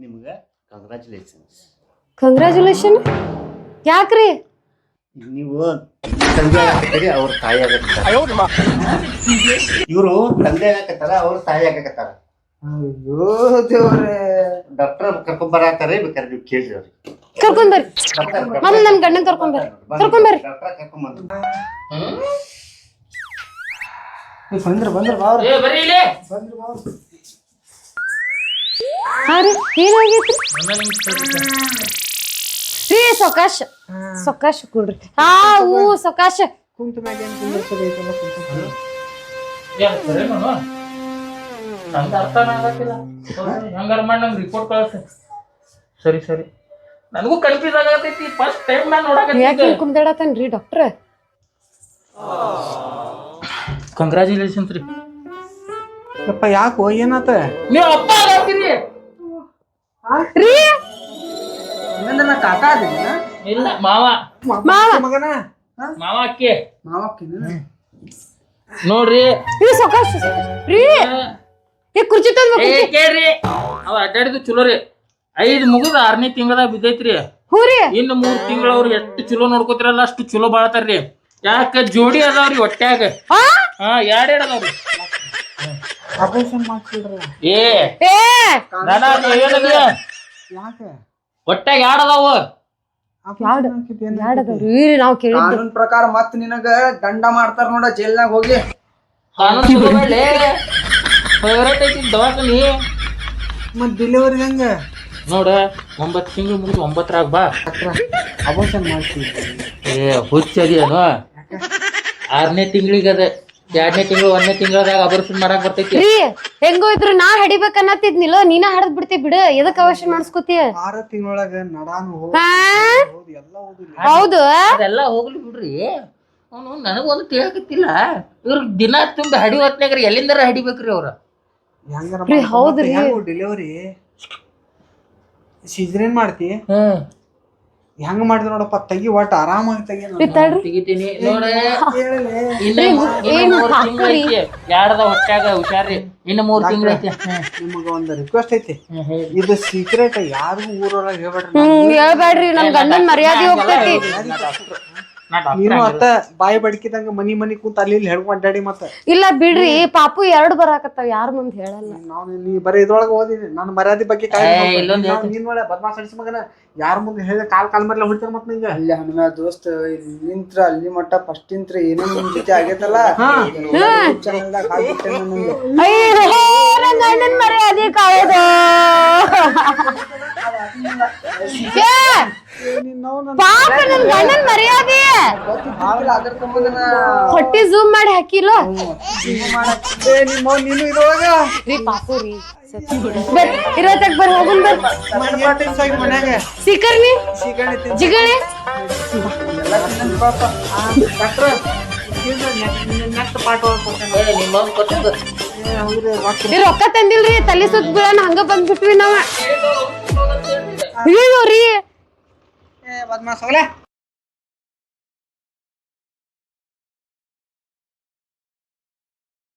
ನಿಮ್ಗೆ ಕಂಗ್ರ್ಯಾಚುಲೇಷನ್ಸ್ ಕಂಗ್ರ್ಯಾಚುಲೇಷನ್ ಯಾಕ್ರಿ? ನೀವು ತಂದೆ ಆಗತ್ತೀರಿ ಅವ್ರ ತಾಯಿ ಆಗತ್ತಾರ. ಇವರು ತಂದೆ ಆಗತ್ತಾರ ಅವ್ರ ತಾಯಿ ಆಗತ್ತಾರ ಅಯ್ಯೋ ದೇವ್ರೆ. ಡಾಕ್ಟರ್ ಕರ್ಕೊಂಡ್ ಬರತಾರೆ ಬೇಕಾದ್ರೆ ನೀವು ಕೇಳ್ರಿ ಅವ್ರಿಗೆ. ಕರ್ಕೊಂಡ್ ಬರ್ರಿ. ಮೊದ್ಲು ನಮ್ಮ ಗಂಡನ್ ಕರ್ಕೊಂಡ್ ಬರ್ರಿ. ಕರ್ಕೊಂಡ್ ಬರ್ರಿ. ಡಾಕ್ಟರ್ ಕರ್ಕೊಂಡ್ ಬಂದ್ರು. ಬಂದ್ರ ಬಂದ್ರ ಬಾವ್ರ ಏ ಬರ್ರಿ ಇಲ್ಲಿ. ಹಾ ರೀ ಏನಾಗೈತ್ರಿ? ರೀ ಸೊಕಾಶ್ ಸೊಕಾಶ ಕೊಡ್ರಿ. ಹಾ ಊ ಸೊಕಾಶ್. ಕುಂತ ಮ್ಯಾಗ ಏನ್ ಕುಂದಿರ್ಸೋದು ಐತಲ್ಲ ಕುಂತ ಏನ್ ಅರ್ಥನ ನಂಗ್ ಅರ್ಥನೇ ಆಗತ್ತಿಲ್ಲ ಹಂಗಾರ ಮಾಡಿ ನಂಗೆ ರಿಪೋರ್ಟ್ ಕಳ್ಸ. ಸರಿ ಸರಿ. ನನಗೂ ಕನ್ಫ್ಯೂಸ್ ಆಗತೈತಿ ಫಸ್ಟ್ ಟೈಮ್ ನಾನು ಯಾಕೆ ನೋಡಕತ್ತಿದ್ದೆ ರೀ ಡಾಕ್ಟ್ರ ಕಂಗ್ರಾಚುಲೇಷನ್ಸ್ ರೀ. ಯಪ್ಪ ಯಾಕೋ ಏನಾತ? ನೀವು ಅಪ್ಪ ಆಗತ್ತೀರಿ ರೀ? ಹಂಗಂದ್ರ ನಾ ಕಾಕ ಅದೇನ ಇಲ್ಲ ಮಾವ. ಮಾವ? ಮಗನ? ಮಾವ ಅಕ್ಕಿ. ಮಾವಕ್ಕಿನ ನೋಡ್ರಿ. ರೀ ಸೊಕಾಶ. ರೀ? ಈ ಕುರ್ಚಿ ಏ ಕೇಳ್ರಿ. ಅವ ಅಡ್ಡಾಡಿದ್ದು ಚಲೋ ರೀ. ಐದ್ ಮುಗಿದ ಆರನೇ ತಿಂಗಳದಾಗ ಬಿದ್ದೈತ್ರಿ. ಹೂ ರೀ. ಇನ್ನು ಮೂರ್ ತಿಂಗಳ ಅವ್ರು ಎಷ್ಟು ಚಲೋ ನೋಡ್ಕೋತಿರಲ್ಲ ಅಷ್ಟು ಚಲೋ ಬಾಳ್ತಾರ್ರಿ ಯಾಕ ಜೋಡಿ ಅದಾವ್ರಿ ಹೊಟ್ಯಾಗ ಆ? ಹಾ? ಎರಡ್ ಎರಡ್ ಅದಾವ್ರಿ ಏ. ಏ. ನಾನ ಏನದ ಯಾಕೆ? ಹೊಟ್ಯಾಗ ಎರಡ್ ಅದಾವು? ಆಪರೇಷನ್ ಹಾಕಿದ್ದು ಏನ್ ಬ್ಯಾಡದವ್ರಿ ನಾವ್ ಕೇಳಿದ್ದು. ಕಾನೂನ್ ಪ್ರಕಾರ ಮತ್ ನಿನಗ ದಂಡ ಮಾಡ್ತಾರ ನೋಡ ಜೈಲ್ನಾಗ ಹೋಗಿ. ಕಾನೂನು ಚಲೋ ಫೇವ್ರೇಟ್ ಐತಿ ದವಾಖಾನಿ. ಮತ್ ಡೆಲಿವರಿ ಹೆಂಗ? ನೋಡ ಒಂಬತ್ತು ತಿಂಗಳು ಮುಗಿದು ಒಂಬತ್ತರಾಗ ಬಾ. ಅಬೋಷನ್ ಮಾಡ್ತೀವಿ ಏ ಹುಚ್ಚದೇನು ಆರನೇ ತಿಂಗಳಿಗೆ ಅದ ಎರಡನೇ ತಿಂಗಳು ಒಂದನೇ ತಿಂಗಳದಾಗ ಅಬರ್ಷನ್ ಮಾಡಕ್ ಬರ್ತೈತಿ. ರೀ ಹೆಂಗೋ ಇದ್ರು ನಾ ಹಡಿಬೇಕ್ ಅನ್ನತ್ತಿದ್ನಿಲ್ಲ ನೀನ ಹಡದ್ ಬಿಡ್ತಿ ಬಿಡು ಎದಕ್ ಅವಶ್ಯ ಮಾಡ್ಸ್ಕೊತಿ? ಆರ ತಿಂಗಳೊಳಗ ನಡಾನು ಹೋಗ್ ಹೌದು? ಅದೆಲ್ಲ ಹೋಗ್ಲಿ ಬಿಡ್ರಿ. ಅವನು ನನಗೊಂದು ತಿಳಕತ್ತಿಲ್ಲ ಇವ್ರ ದಿನ ತುಂಬ ಹಡಿ ಹೊತ್ನಾಗ್ರಿ ಎಲ್ಲಿಂದಾರ ಹಡಿಬೇಕ್ರಿ ಅವ್ರ? ರೀ, ಹೌದ್ರಿ. ಡೆಲಿವರಿ ಸಿಜ್ರೇನ್ ಮಾಡ್ತಿ? ಹ್ಮ್. ಹೆಂಗ್ ಮಾಡಿದ್ರ ನೋಡಪ್ಪ ತೆಗಿ ಒಟ್ಟು ಆರಾಮಾಗಿ ತೆಗಿ ರೀ ತಡ್ರಿ. ತೆಗಿತೀನಿ. ನೋಡ ಕೇಳಲೆ? ಇನ್ನ ಏನ್ ಮೂರ್ ಹಾಕ್ರಿ? ಐತಿ ಯಾರದ ಹೊಟ್ಯಾಗ ಹುಷಾರ್ರಿ. ಇನ್ನು ಮೂರ್ ತಿಂಗಳು ಐತಿ ಹ್ಮ್. ನಿಮಗ ಒಂದು ರಿಕ್ವೆಸ್ಟ್ ಐತಿ. ಇದು ಸೀಕ್ರೆಟ್ ಯಾರಿಗೂ ಊರೊಳಗೆ ಹೇಳ್ಬೇಡ್ರಿ. ಹೇಳ್ಬೇಡ್ರಿ. ನಮ್ ಗಂಡನ್ ಮರ್ಯಾದೆ ಹೋಗ್ತೈತಿ. ನೀನು ಅತ್ತ ಬಾಯಿ ಬಡ್ಕಿದಂಗ ಮನಿ ಮನಿ ಕೂತ ಅಲ್ಲಿ ಇಲ್ಲಿ ಹೆಡ್ಕೊಂಡ್ ಅಡ್ಡಾಡಿ ಮತ್ತ. ಇಲ್ಲ ಬಿಡ್ರಿ ಪಾಪು ಎರಡು ಬರಾಕತ್ತಾವ ಯಾರ ಮುಂದ್ ಹೇಳಲ್ಲ. ನಾವು ನೀ ಬರೀ ಇದ್ರೊಳಗೆ ಓದಿನಿ ನನ್ನ ಮರ್ಯಾದೆ ಬಗ್ಗೆ. ನೀನ್ ಒಳ್ಳೆ ಬದ್ಮಾಸ್ ಅನ್ಸ್ ಮಗನ ಯಾರ ಮುಂದೆ ಹೇಳಿದ ಕಾಲ್ ಕಾಲ್ ಮರ್ಲ ಹೊಡಿತಾರ ಮತ್ತೆ ನಿಂಗ? ಅಲ್ಲಿ ಹಣ್ಣ ದೋಸ್ತ ಇಲ್ಲಿ ನಿಂತ್ರ ಅಲ್ಲಿ ಮಟ್ಟ ಫಸ್ಟ್ ನಿಂತ್ರ ಏನೇ ನಿಮ್ ಜೊತೆ ಆಗೈತಲ್ಲ ಅಯ್ಯೋ ನನ್ ಮರ್ಯಾದೆ ಕಾಯೋದು. ಪಾಪ ನನ್ ಗಂಡನ್ ಮರ್ಯಾದೆ. ಹೊಟ್ಟಿ ಜೂಮ್ ಮಾಡಿ ಹಾಕಿಲ್ಲ ನೀನು ಇದ್ರೊಳಗ ರೀ ಪಾಪು ಬರ್ ಬರ್ ಜಿಗಣಿ. ರೊಕ್ಕ ತಂದಿಲ್ರಿ, ತಲೆ ಸುತ್ತ ಬೀಳನ ಹಂಗ ಬಂದ್ಬಿಟ್ವಿ ನಾವ. ಅಯ್ಯೋ ರೀ ಏ ಬದ್ಮಾಸ್ ಹೋಗ್ಲೇ